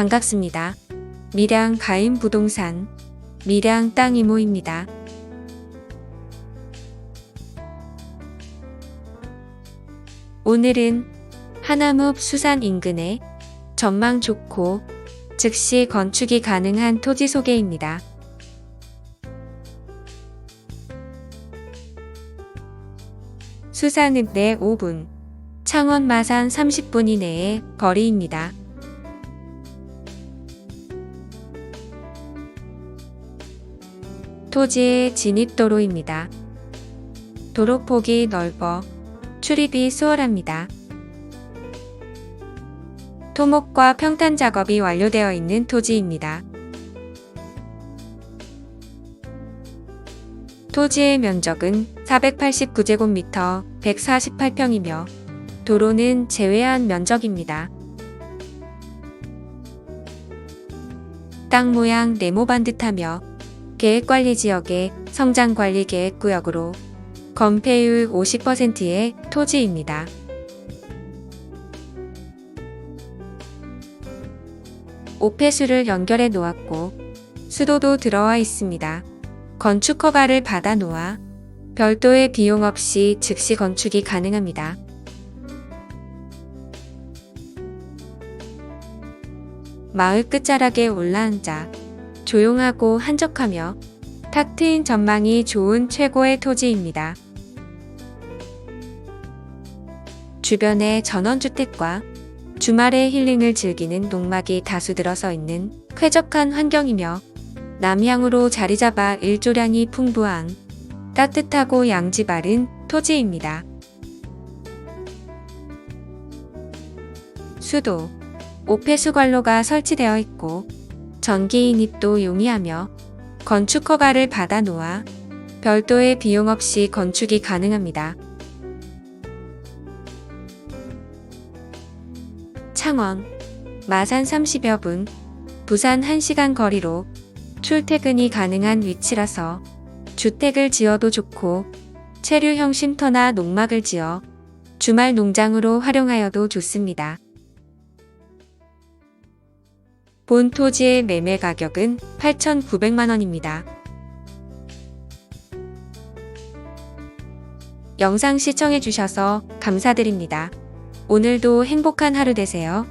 반갑습니다. 밀양 가인 부동산 밀양 땅 이모입니다. 오늘은 하남읍 수산 인근에 전망 좋고 즉시 건축이 가능한 토지 소개입니다. 수산읍 내 5분, 창원 마산 30분 이내의 거리입니다. 토지의 진입도로입니다. 도로폭이 넓어 출입이 수월합니다. 토목과 평탄 작업이 완료되어 있는 토지입니다. 토지의 면적은 489제곱미터 148평이며 도로는 제외한 면적입니다. 땅 모양 네모 반듯하며 계획관리 지역의 성장관리 계획구역으로 건폐율 50%의 토지입니다. 오폐수를 연결해 놓았고 수도도 들어와 있습니다. 건축 허가를 받아 놓아 별도의 비용 없이 즉시 건축이 가능합니다. 마을 끝자락에 올라앉아 조용하고 한적하며 탁 트인 전망이 좋은 최고의 토지입니다. 주변에 전원주택과 주말에 힐링을 즐기는 농막이 다수 들어서 있는 쾌적한 환경이며 남향으로 자리 잡아 일조량이 풍부한 따뜻하고 양지 바른 토지입니다. 수도, 오폐수 관로가 설치되어 있고 전기 인입도 용이하며 건축 허가를 받아 놓아 별도의 비용 없이 건축이 가능합니다. 창원, 마산 30여 분, 부산 1시간 거리로 출퇴근이 가능한 위치라서 주택을 지어도 좋고 체류형 쉼터나 농막을 지어 주말 농장으로 활용하여도 좋습니다. 본 토지의 매매 가격은 8,900만원입니다. 영상 시청해주셔서 감사드립니다. 오늘도 행복한 하루 되세요.